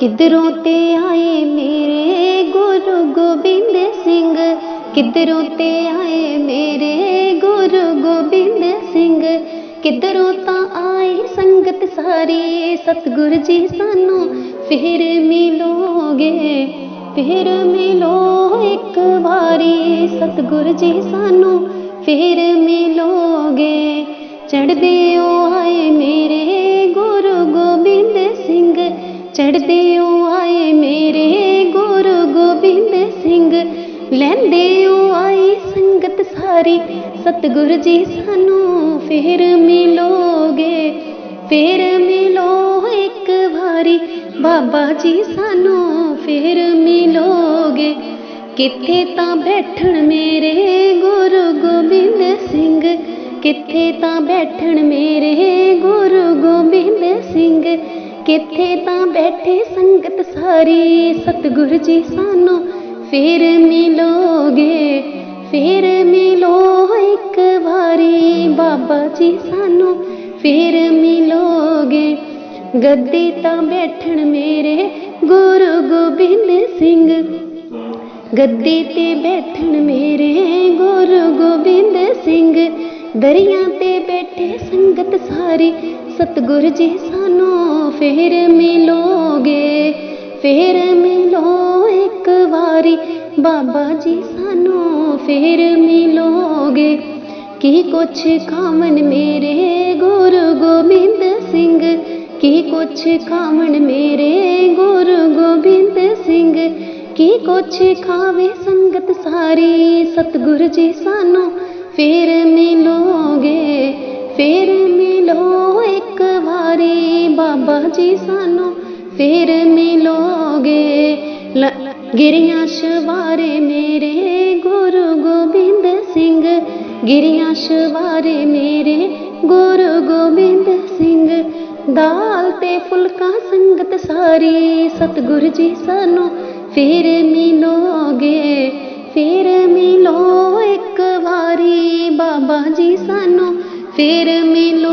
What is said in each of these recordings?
ਕਿੱਧਰੋਂ ਤੇ ਆਏ ਮੇਰੇ ਗੁਰੂ ਗੋਬਿੰਦ ਸਿੰਘ? ਕਿੱਧਰੋਂ ਤੇ ਆਏ ਮੇਰੇ ਗੁਰੂ ਗੋਬਿੰਦ ਸਿੰਘ? ਕਿੱਧਰੋਂ ਤਾਂ ਆਏ ਸੰਗਤ ਸਾਰੀ? ਸਤਿਗੁਰ ਜੀ ਸਾਨੂੰ ਫਿਰ ਮਿਲੋਗੇ, ਫਿਰ ਮਿਲੋ ਇੱਕ ਵਾਰੀ। ਸਤਿਗੁਰ ਜੀ ਸਾਨੂੰ ਫਿਰ ਮਿਲੋਗੇ, ਚੜ੍ਹਦੇ ਚੜਦੇ ਓ ਆਏ ਮੇਰੇ ਗੁਰੂ ਗੋਬਿੰਦ ਸਿੰਘ। ਲੈਂਦੇ ਓ ਆਈ ਸੰਗਤ ਸਾਰੀ। ਸਤਿਗੁਰ ਜੀ ਸਾਨੂੰ ਫਿਰ ਮਿਲੋਗੇ। ਫਿਰ ਮਿਲੋ ਇੱਕ ਵਾਰੀ। ਬਾਬਾ ਜੀ ਸਾਨੂੰ ਫਿਰ ਮਿਲੋਗੇ। ਕਿੱਥੇ ਤਾਂ ਬੈਠਣ ਮੇਰੇ ਗੁਰੂ ਗੋਬਿੰਦ ਸਿੰਘ। ਕਿੱਥੇ ਤਾਂ ਬੈਠਣ ਮੇਰੇ ਗੁਰੂ ਗੋਬਿੰਦ ਸਿੰਘ। ਕਿੱਥੇ ਤਾਂ ਬੈਠੇ ਸੰਗਤ ਸਾਰੀ, ਸਤਿਗੁਰ ਜੀ ਸਾਨੂੰ ਫਿਰ ਮਿਲੋਗੇ, ਫਿਰ ਮਿਲੋ ਇੱਕ ਵਾਰੀ, ਬਾਬਾ ਜੀ ਸਾਨੂੰ ਫਿਰ ਮਿਲੋਗੇ। ਗੱਦੀ ਤਾਂ ਬੈਠਣ ਮੇਰੇ ਗੁਰੂ ਗੋਬਿੰਦ ਸਿੰਘ, ਗੱਦੀ ਤੇ ਬੈਠਣ ਮੇਰੇ ਗੁਰੂ ਗੋਬਿੰਦ ਸਿੰਘ, ਦਰਿਆ ਤੇ ਬੈਠੇ ਸੰਗਤ ਸਾਰੀ, ਸਤਿਗੁਰ ਜੀ ਸਾਨੂੰ ਫਿਰ ਮਿਲੋਗੇ, ਫਿਰ ਮਿਲੋ ਇੱਕ ਵਾਰੀ। ਬਾਬਾ ਜੀ ਸਾਨੂੰ ਫੇਰ ਮਿਲੋਗੇ। ਕੀ ਕੁਛ ਖਾਵਣ ਮੇਰੇ ਗੁਰੂ ਗੋਬਿੰਦ ਸਿੰਘ? ਕੀ ਕੁਛ ਖਾਵਣ ਮੇਰੇ ਗੁਰੂ ਗੋਬਿੰਦ ਸਿੰਘ? ਕੀ ਕੁਛ ਖਾਵੇ ਸੰਗਤ ਸਾਰੀ? ਸਤਿਗੁਰ ਜੀ ਸਾਨੂੰ ਫੇਰ ਮਿਲੋਗੇ, ਫੇਰ ਵਾਰੀ ਸਾਨੂੰ ਫੇਰ ਮਿਲੋਗੇ। ਲ- ਗਿਰੀਆਂ ਸ਼ਵਾਰੇ ਮੇਰੇ ਗੁਰੂ ਗੋਬਿੰਦ ਸਿੰਘ। ਗਿਰੀਆਂ ਸ਼ਵਾਰੇ ਮੇਰੇ ਗੁਰੂ ਗੋਬਿੰਦ ਸਿੰਘ। ਦਾਲ ਤੇ ਫੁਲਕਾ ਸੰਗਤ ਸਾਰੀ। ਸਤਿਗੁਰ ਜੀ ਸਾਨੂੰ ਫੇਰ ਮਿਲੋਗੇ। ਫੇਰ ਮਿਲੋ ਇੱਕ ਵਾਰੀ। ਬਾਬਾ ਜੀ ਸਾਨੂੰ ਫੇਰ ਮਿਲੋ।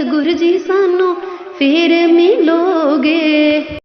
ਸਤਿਗੁਰ ਜੀ ਸਾਨੂੰ ਫੇਰ ਮਿਲੋਗੇ।